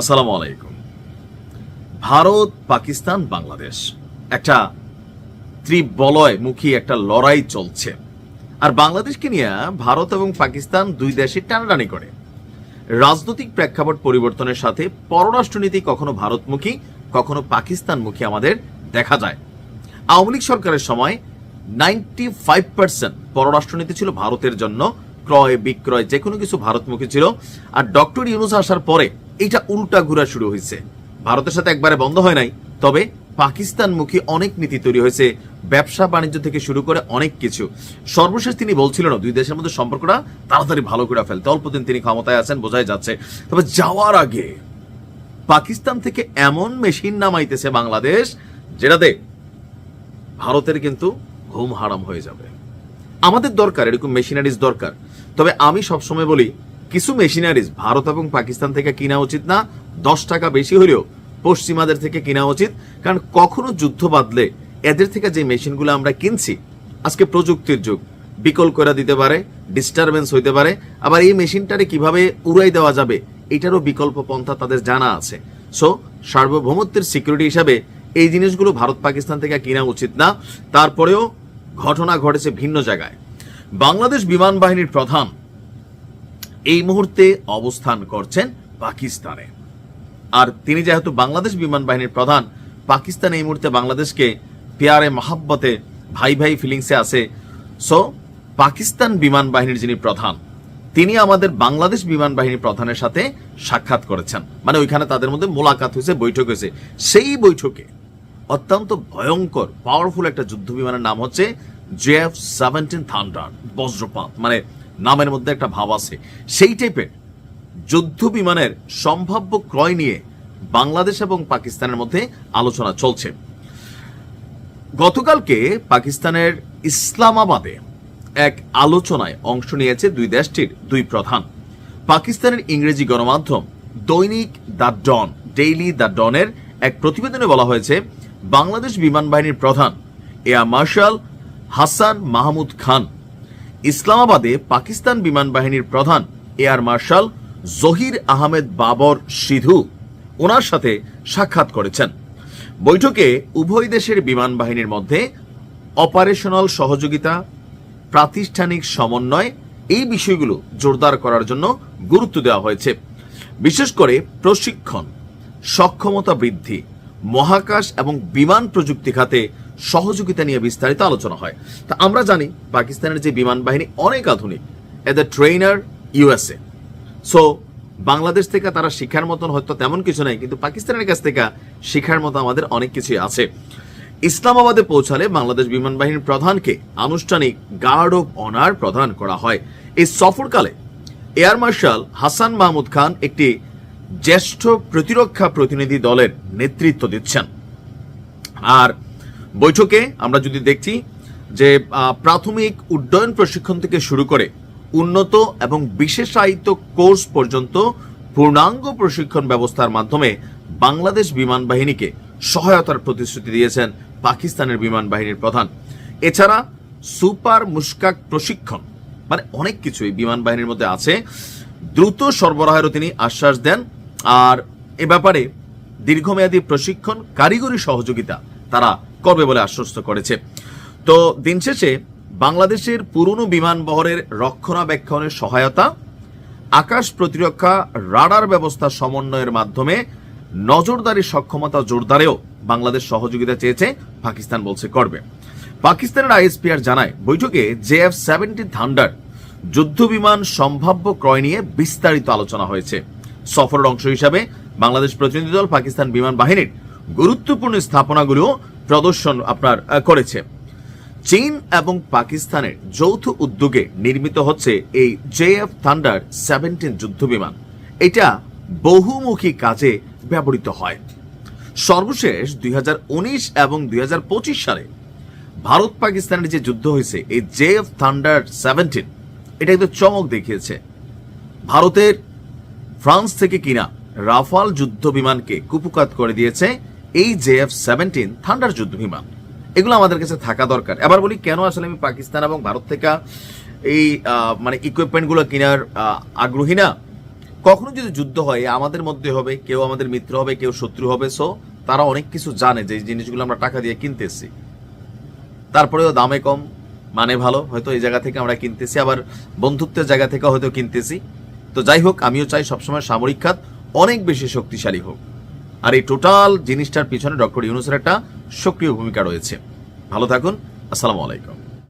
আসসালামু আলাইকুম। ভারত, পাকিস্তান, বাংলাদেশ একটা ত্রিবলয় মুখী একটা লড়াই চলছে। আর বাংলাদেশকে নিয়ে ভারত এবং পাকিস্তান দুই দেশে টানাটানি করে। রাজনৈতিক প্রেক্ষাপট পরিবর্তনের সাথে পররাষ্ট্রনীতি কখনো ভারতমুখী, কখনো পাকিস্তানমুখী আমাদের দেখা যায়। আওয়ামী লীগ সরকারের সময় নাইনটি ফাইভ পার্সেন্ট পররাষ্ট্রনীতি ছিল ভারতের জন্য। ক্রয়, বিক্রয় যে কোনো কিছু ভারতমুখী ছিল। আর ডক্টর ইউনুস আসার পরে এটা উল্টা ঘুরা শুরু হয়েছে। ভারতের সাথে একবারে বন্ধ হয় নাই, তবে পাকিস্তানমুখী অনেক নীতি তৈরি হয়েছে, ব্যবসা বাণিজ্য থেকে শুরু করে অনেক কিছু। সর্বশেষ তিনি বলছিলেন দুই দেশের মধ্যে সম্পর্কটা তাড়াতাড়ি ভালো করে ফেলতে। অল্প দিন তিনি ক্ষমতায় আছেন, বোঝাই যাচ্ছে। তবে যাওয়ার আগে পাকিস্তান থেকে এমন মেশিন নামাইতেছে বাংলাদেশ যেটাতে ভারতের কিন্তু ঘুম হারাম হয়ে যাবে। আমাদের দরকার, এরকম মেশিনারিজ দরকার। তবে আমি সবসময় বলি কিছু মেশিনারিজ ভারত এবং পাকিস্তান থেকে কিনা উচিত না, দশ টাকা বেশি হলেও পশ্চিমাদের থেকে কিনা উচিত, কারণ কখনো যুদ্ধ বাদলে এদের থেকে যে মেশিনগুলো আমরা কিনছি, আজকে প্রযুক্তির যুগ, বিকল করে দিতে পারে ডিস্টারবেন্স হইতে পারে, আবার এই মেশিনটারে কীভাবে উড়াই দেওয়া যাবে, এটারও বিকল্প পন্থা তাদের জানা আছে। সো সার্বভৌমত্বের সিকিউরিটি হিসাবে এই জিনিসগুলো ভারত পাকিস্তান থেকে কিনা উচিত না, তারপরেও ঘটনা ঘটেছে ভিন্ন জায়গায়। বাংলাদেশ বিমান বাহিনীর প্রধান এই মুহূর্তে অবস্থান করছেন পাকিস্তানে। আর তিনি যেহেতু বাংলাদেশ বিমান বাহিনীর প্রধান, পাকিস্তান এই মুহূর্তে বাংলাদেশকে পেয়ারে মহাব্বতে ভাই ভাই ফিলিংসে আছে। সো পাকিস্তান বিমান বাহিনীর যিনি প্রধান, তিনি আমাদের বাংলাদেশ বিমান বাহিনী প্রধানের সাথে সাক্ষাৎ করেছেন। মানে ওইখানে তাদের মধ্যে মোলাকাত হয়েছে, বৈঠক হয়েছে। সেই বৈঠকে অত্যন্ত ভয়ঙ্কর পাওয়ারফুল একটা যুদ্ধ বিমানের নাম হচ্ছে জেএফ সেভেন্টিন থান্ডার বজ্রপাত। মানে নামের মধ্যে একটা ভাব আছে। সেই টাইপের যুদ্ধ বিমানের সম্ভাব্য ক্রয় নিয়ে বাংলাদেশ এবং পাকিস্তানের মধ্যে আলোচনা চলছে। গতকালকে পাকিস্তানের ইসলামাবাদে এক আলোচনায় অংশ নিয়েছে দুই দেশটির দুই প্রধান। পাকিস্তানের ইংরেজি গণমাধ্যম দৈনিক দ্য ডন, ডেইলি দ্য ডনের এক প্রতিবেদনে বলা হয়েছে, বাংলাদেশ বিমান বাহিনীর প্রধান এয়ার মার্শাল হাসান মাহমুদ খান ইসলামাবাদে পাকিস্তান বিমান বাহিনীর প্রধান এয়ার মার্শাল জহির আহমেদ বাবর সিধু ওনার সাথে সাক্ষাৎ করেছেন। বৈঠকে উভয় দেশের বিমান বাহিনীর মধ্যে অপারেশনাল সহযোগিতা, প্রাতিষ্ঠানিক সমন্বয় এই বিষয়গুলো জোরদার করার জন্য গুরুত্ব দেওয়া হয়েছে। বিশেষ করে প্রশিক্ষণ, সক্ষমতা বৃদ্ধি, মহাকাশ এবং বিমান প্রযুক্তি খাতে সহযোগিতা নিয়ে বিস্তারিত আলোচনা হয়। তা আমরা জানি পাকিস্তানের যে বিমান বাহিনী অনেক আধুনিক এদের ট্রেনার ইউএসএ সো বাংলাদেশ থেকে তারা শিক্ষার মতন হয়তো তেমন কিছু নাই, কিন্তু পাকিস্তানের কাছ থেকে শিক্ষার মতো আমাদের অনেক কিছুই আছে। ইসলামাবাদে পৌঁছালে বাংলাদেশ বিমান বাহিনীর প্রধানকে আনুষ্ঠানিক গার্ড অফ অনার প্রদান করা হয়। এই সফরকালে এয়ার মার্শাল হাসান মাহমুদ খান একটি জ্যেষ্ঠ প্রতিরক্ষা প্রতিনিধি দলের নেতৃত্ব দিচ্ছেন। আর বৈঠকে আমরা যদি দেখছি যে প্রাথমিক উড্ডয়ন প্রশিক্ষণ থেকে শুরু করে উন্নত এবং বিশেষায়িত কোর্স পর্যন্ত পূর্ণাঙ্গ প্রশিক্ষণ ব্যবস্থার মাধ্যমে বাংলাদেশ বিমান বাহিনীকে সহায়তার প্রতিশ্রুতি দিয়েছেন পাকিস্তানের বিমান বাহিনীর প্রধান। এছাড়া সুপার মুশকাক প্রশিক্ষণ মানে অনেক কিছু এই বিমান বাহিনীর মধ্যে আছে, দ্রুত সরবরাহেরও তিনি আশ্বাস দেন। আর এ ব্যাপারে দীর্ঘমেয়াদী প্রশিক্ষণ, কারিগরি সহযোগিতা তারা করবে বলে আশ্বস্ত করেছে। তো দিন শেষে বাংলাদেশের পুরনো বিমান বহরের রক্ষণাবেক্ষণের সহায়তা, আকাশ প্রতিরক্ষা, রাডার ব্যবস্থা সমন্বয়ের মাধ্যমে নজরদারি সক্ষমতা জোরদারেও বাংলাদেশ সহযোগিতা চেয়েছে, পাকিস্তান বলছে করবে। পাকিস্তানের আইএসপিআর জানায়, বৈঠকে জেএফ সেভেন্টিন থান্ডার, যুদ্ধ বিমান সম্ভাব্য ক্রয় নিয়ে বিস্তারিত আলোচনা হয়েছে। সফরের অংশ হিসাবে বাংলাদেশ প্রতিনিধি দল পাকিস্তান বিমান বাহিনীর গুরুত্বপূর্ণ স্থাপনাগুলো প্রদর্শন আপনার করেছে। চীন এবং পাকিস্তানের যৌথ উদ্যোগে নির্মিত হচ্ছে এই জেএফ থান্ডার সেভেন্টিন যুদ্ধ বিমান এটা বহুমুখী কাজে ব্যবহৃত হয়। সর্বশেষ দুই হাজার উনিশ এবং দুই হাজার পঁচিশ সালে ভারত পাকিস্তানের যে যুদ্ধ হয়েছে, এই জেএফ থান্ডার সেভেন্টিন, এটা কিন্তু চমক দেখিয়েছে। ভারতের ফ্রান্স থেকে কিনা রাফাল যুদ্ধ বিমানকে কুপুকাত করে দিয়েছে এই জে এফ সেভেন্টিন থান্ডার যুদ্ধ বিমান এগুলো আমাদের কাছে থাকা দরকার। এবার বলি, কেন আসলে আমি পাকিস্তান এবং ভারত থেকে এই মানে ইকুইপমেন্টগুলো কেনার আগ্রহী না? কখনো যদি যুদ্ধ হয়, আমাদের মধ্যে হবে, কেউ আমাদের মিত্র হবে, কেউ শত্রু হবে সো তারা অনেক কিছু জানে যে জিনিসগুলো আমরা টাকা দিয়ে কিনতেছি তারপরেও দামে কম মানে ভালো, হয়তো এই জায়গা থেকে আমরা কিনতেছি, আবার বন্ধুত্বের জায়গা থেকে হয়তো কিনতেছি। তো যাই হোক, আমিও চাই সবসময় সামরিক খাত অনেক বেশি শক্তিশালী হোক। আর এই টোটাল জিনিসটার পিছনে ডক্টর ইউনুসের একটা সক্রিয় ভূমিকা রয়েছে। ভালো থাকুন, আসসালামু আলাইকুম।